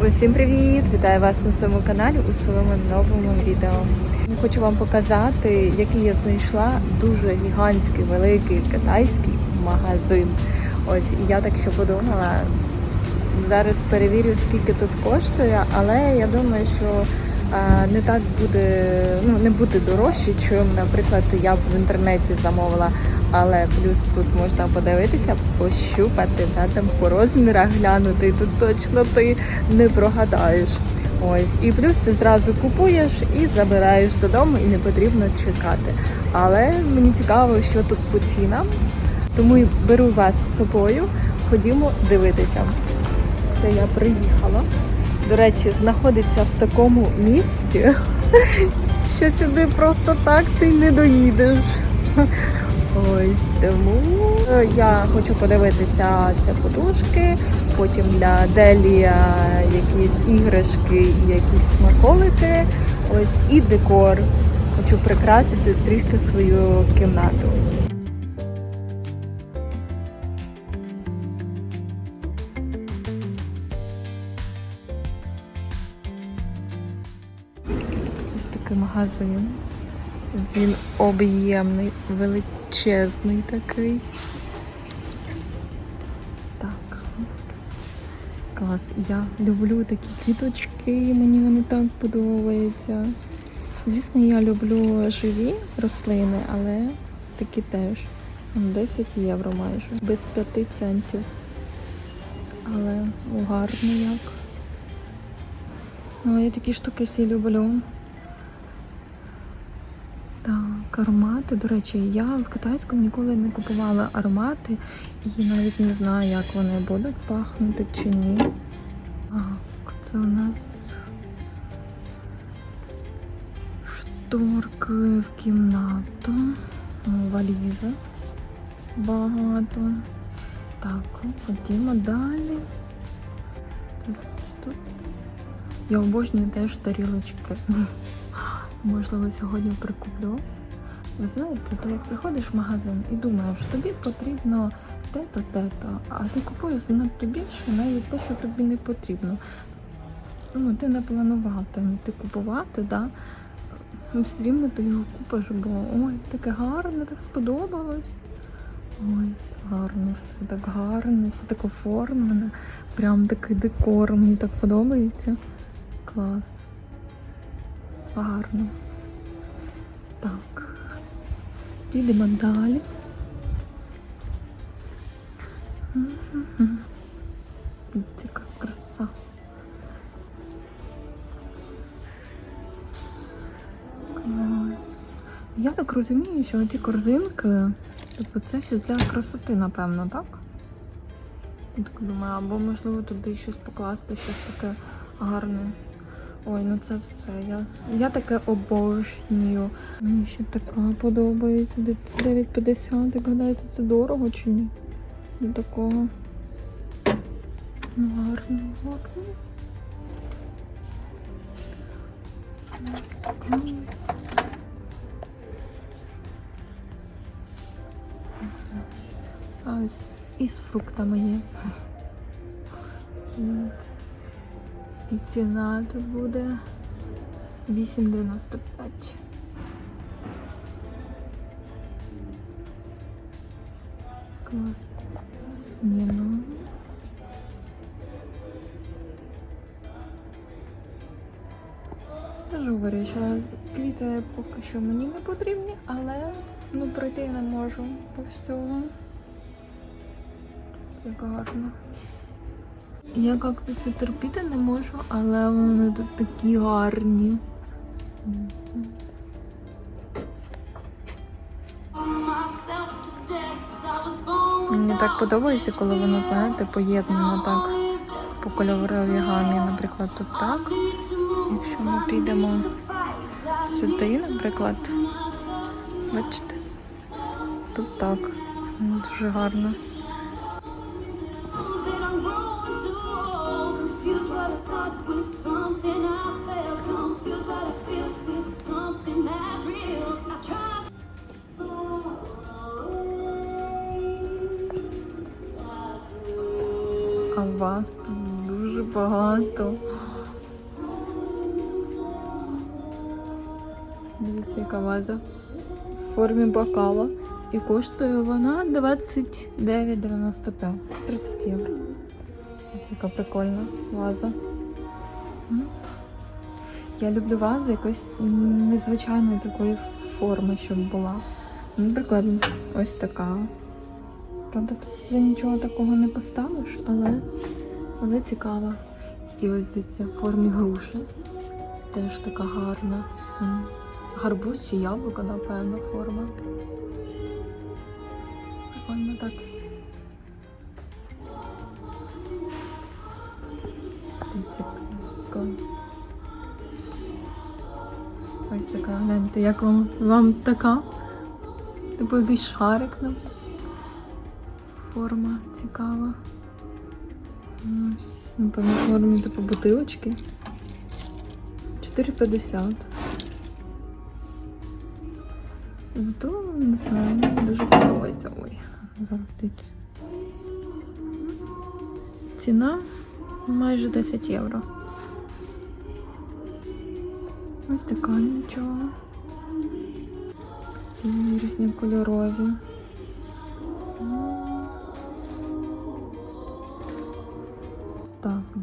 Усім привіт! Вітаю вас на своєму каналі у своєму новому відео. Хочу вам показати, який я знайшла дуже гігантський великий китайський магазин. Ось і я так ще подумала. Зараз перевірю, скільки тут коштує, але я думаю, що не так буде, ну не буде дорожче, чим, наприклад, я б в інтернеті замовила. Але плюс тут можна подивитися, пощупати, да, там по розмірах глянути, тут точно ти не прогадаєш. Ось, і плюс ти зразу купуєш і забираєш додому, і не потрібно чекати. Але мені цікаво, що тут по цінам, тому і беру вас з собою. Ходімо дивитися. Це я приїхала. До речі, знаходиться в такому місці, що сюди просто так ти не доїдеш. Ось тому е, я хочу подивитися ці подушки, потім для Делі е, якісь іграшки і якісь смаколики. Ось і декор. Хочу прикрасити трішки свою кімнату. Ось такий магазин. Він об'ємний, величезний такий. Так. Клас. Я люблю такі квіточки, мені вони так подобаються. Звісно, я люблю живі рослини, але такі теж. 10 євро майже. Без 5 центів. Але гарно як. Ну, я такі штуки всі люблю. Аромати. До речі, я в китайському ніколи не купувала аромати і навіть не знаю, як вони будуть пахнути чи ні. Так, це у нас шторки в кімнату, О, валіза багато. Так, ходімо далі. Тут. Я обожнюю теж тарілочки. Можливо, сьогодні прикуплю. Ви знаєте, то як приходиш в магазин і думаєш, тобі потрібно те-то, те-то, а ти купуєш занадто більше, навіть те, що тобі не потрібно. Ну, ти не планував там ти купувати, да? Все рівно ти його купиш, бо ой, таке гарне, так сподобалось. Ось, гарно, все так гарно, все так оформлене. Прям такий декор, мені так подобається. Клас. Гарно. Так. Підемо далі. Яка краса. Я так розумію, що ці корзинки, тобто це ще для красоти, напевно, так? Я так думаю, або можливо туди щось покласти, щось таке гарне. Ой, ну це все. Я, я таке обожнюю. Мені ще така подобається. 9,50. Як гадаєте, це дорого чи ні? До такого. Ну, гарно, гарно. А ось і з фруктами є. І ціна тут буде 8,95. Клас. Ні, ну. Я ж говорю, що квіти поки що мені не потрібні, але ну пройти не можу по всьому. Як гарно. Я кактуси терпіти не можу, але вони тут такі гарні. Мені так подобається, коли воно, знаєте, поєднано так по кольоровій гамі. Наприклад, тут так. Якщо ми підемо сюди, наприклад, бачите, тут так. Дуже гарно. Вас тут дуже багато. Дивіться, яка ваза в формі бокала. І коштує вона 29,95. 30 євро. Яка прикольна ваза. Я люблю вази якоїсь незвичайної такої форми, щоб була. Наприклад, ось така. Правда, тут вже нічого такого не поставиш, але, але цікава. І ось дивіться, в формі груші. Теж така гарна. Гарбуз чи яблуко, напевно, форма. Прикольно так. Дивіться, клас. Ось така, гляньте, як вам, вам така? Типу якийсь шарик ну. Форма цікава. Напевно, формі типу бутилочки. 4,50. Зато, не знаю, мені дуже подобається. Ой, завжди. Ціна майже 10 євро. Ось така нічого. І різні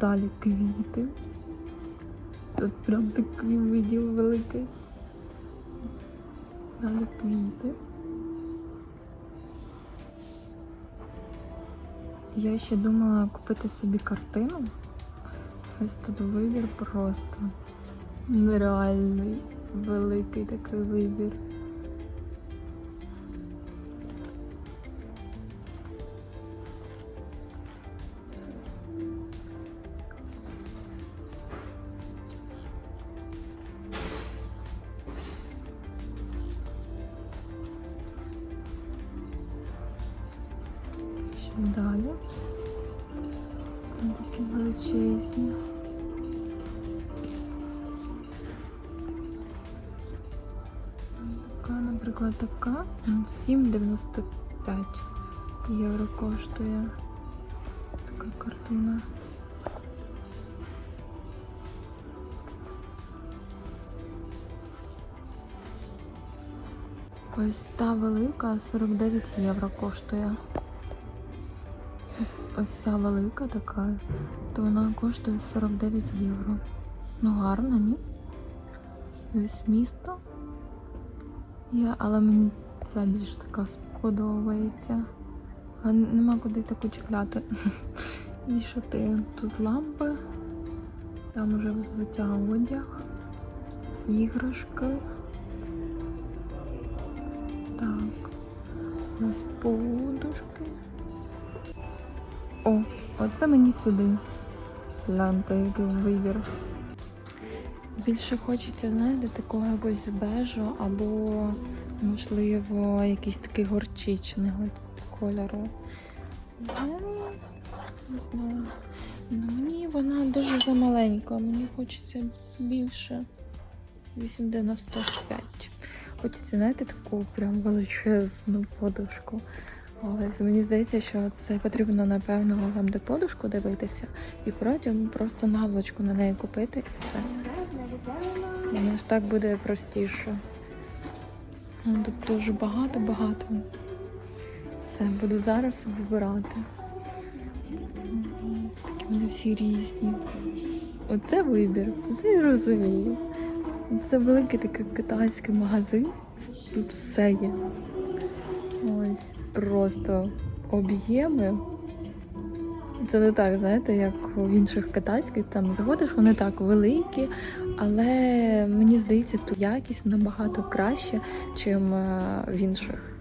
далі квіти. Тут прям такий виділ великий. Далі квіти. Я ще думала купити собі картину. Ось тут вибір просто нереальний, великий такий вибір. Наприклад, така 7,95 євро коштує така картина. Ось та велика 49 євро коштує. Ось, ось ця велика така, то вона коштує 49 євро. Ну гарно, ні? Ось місто. Я, але мені ця більш така сподобається. Але нема куди таку чіпляти. Вішати тут лампи. Там уже взуття одяг, іграшки. Так. Ось подушки. О, оце мені сюди. Гляньте, який вибір. Більше хочеться, знаєте, такого якогось бежу або, можливо, якийсь такий горчичного кольору. Я не знаю. Ну, мені вона дуже замаленька, мені хочеться більше. 8,95. Хочеться, знаєте, таку прям величезну подушку. Ось мені здається, що це потрібно, напевно, там, де подушку дивитися, і потім просто наволочку на неї купити і все. Воно ж так буде простіше. Ну, Тут дуже багато-багато. Все, буду зараз вибирати. Такі вони всі різні. Оце вибір, це я розумію. Це великий такий китайський магазин. Тут все є. Ось просто об'єми. Це не так, знаєте, як в інших китайських там заходиш, вони так великі, але мені здається, тут якість набагато краще, ніж в інших.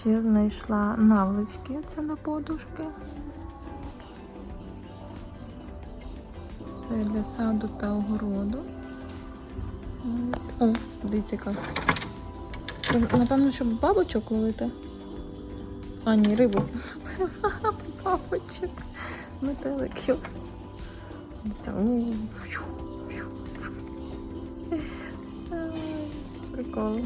Ще знайшла наволочки це на подушки. Це для саду та огороду. О. Це, напевно, щоб бабочок ловити. А, ні, рибу. Бабочок. метеликів. Там. Ну, прикол.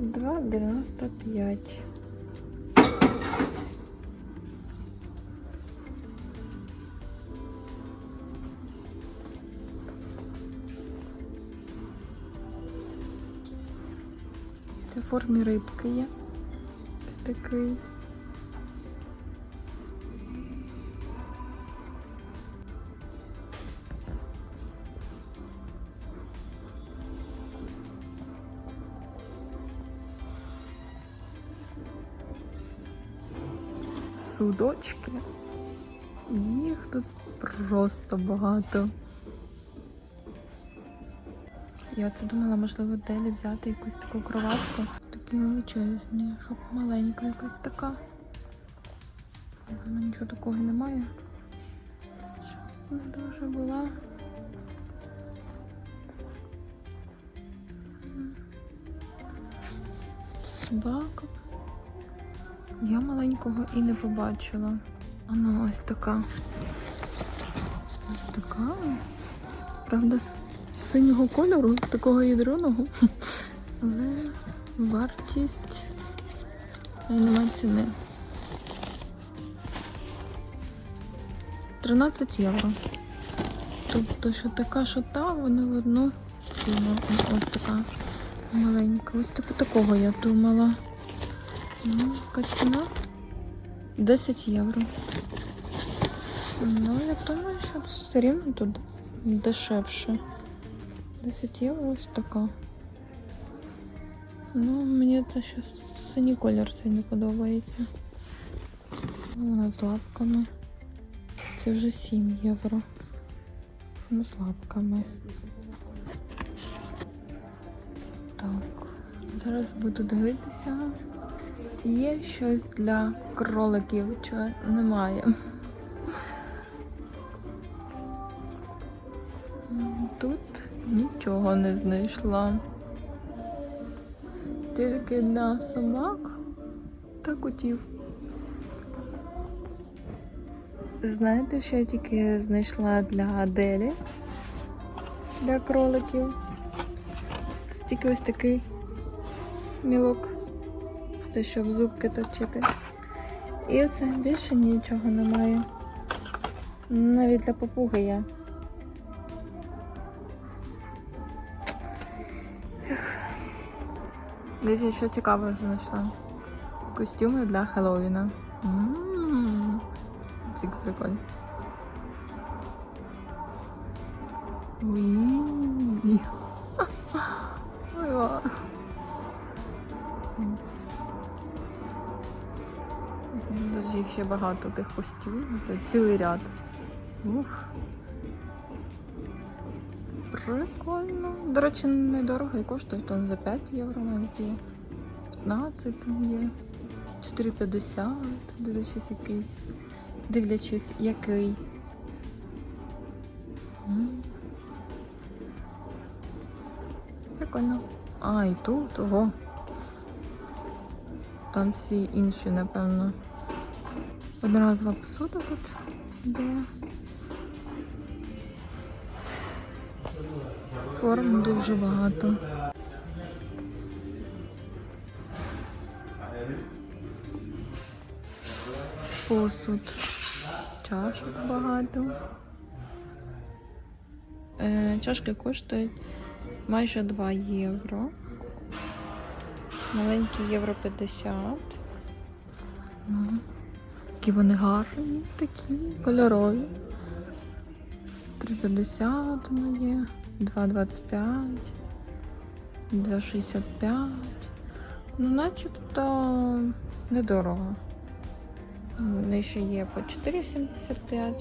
Два дев'яносто п'ять. Це в формі рибки є. Такий. Судочки. Їх тут просто багато. Я це думала, можливо, делі взяти якусь таку кроватку. Такі величезні, щоб маленька якась така. Ну, нічого такого немає. Щоб не дуже була. Собака. Я маленького і не побачила. А ну ось така. Ось така. Правда, синього кольору, такого ядроного. Але вартість немає ціни. 13 євро. Тобто, що така, що та, вони в одну ціну. Ось така маленька. Ось типу такого я думала. Ну, яка ціна? 10 євро. Ну, я думаю, що все рівно тут дешевше. 10 євро ось така. Ну, мені це ще синій колір цей не подобається. Вона з лапками. Це вже 7 євро. Ну, з лапками. Так, зараз буду дивитися. Є щось для кроликів, чи немає. Тут нічого не знайшла. Тільки для собак та котів. Знаєте, що я тільки знайшла для Аделі? Для кроликів. Це тільки ось такий мілок. Це щоб зубки точити. І все, більше нічого немає. Навіть для попуги є. Десь я ще цікаве знайшла. Костюми для Хеллоуіна. Це прикольно. Уі. Дуже їх ще багато тих костюмів. Цілий ряд. Ух. Прикольно. До речі, недорого і коштує там за 5 євро навіть є. 15 там є. 4,50, дивлячись якийсь. Дивлячись, який. Прикольно. А, і тут, ого. Там всі інші, напевно. Одноразова посуда тут де. Форм дуже багато. Посуд. Чашок багато. Е, чашки коштують майже 2 євро. Маленькі євро 50. Ну, Такі вони гарні, такі кольорові. 3,50 воно є, 2,25, 2,65. Ну, начебто недорого. Вони ще є по 4,75.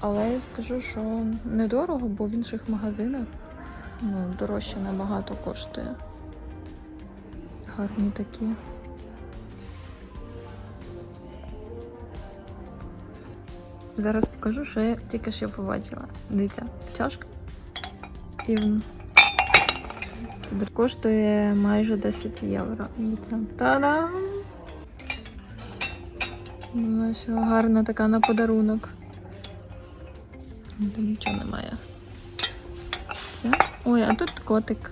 Але я скажу, що недорого, бо в інших магазинах ну, дорожче набагато коштує. Гарні такі. Зараз покажу, що я тільки що побачила. Дивіться, чашка. І коштує майже 10 євро. Та-дам! Що гарна така на подарунок. Там нічого немає. Це. Ой, а тут котик.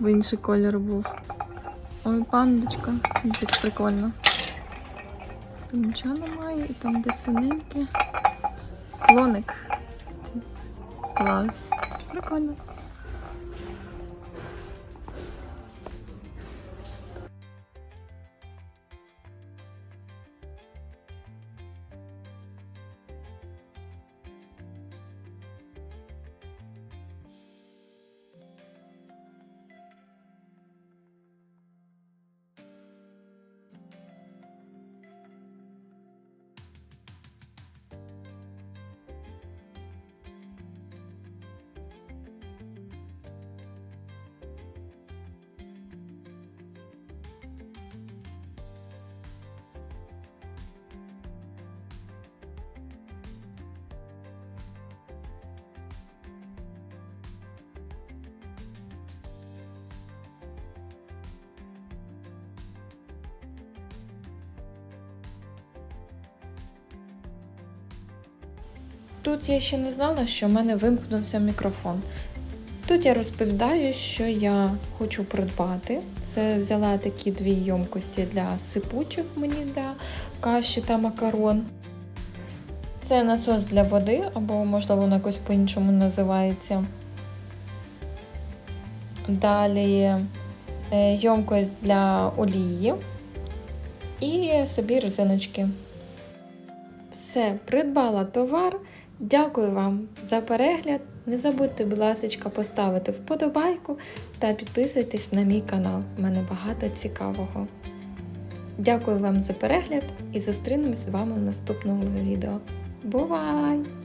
В інший колір був. Ой, пандочка. Як прикольно. Там нічого немає, і там де синеньке. Слоник. Клас. Прикольно. Тут я ще не знала, що в мене вимкнувся мікрофон. Тут я розповідаю, що я хочу придбати. Це взяла такі дві йомкості для сипучих мені для каші та макарон. Це насос для води, або, можливо, воно якось по-іншому називається. Далі е, йомкость для олії і собі резиночки. Все, придбала товар. Дякую вам за перегляд. Не забудьте, будь ласка, поставити вподобайку та підписуйтесь на мій канал. У мене багато цікавого. Дякую вам за перегляд і зустрінемось з вами в наступному відео. Бувай!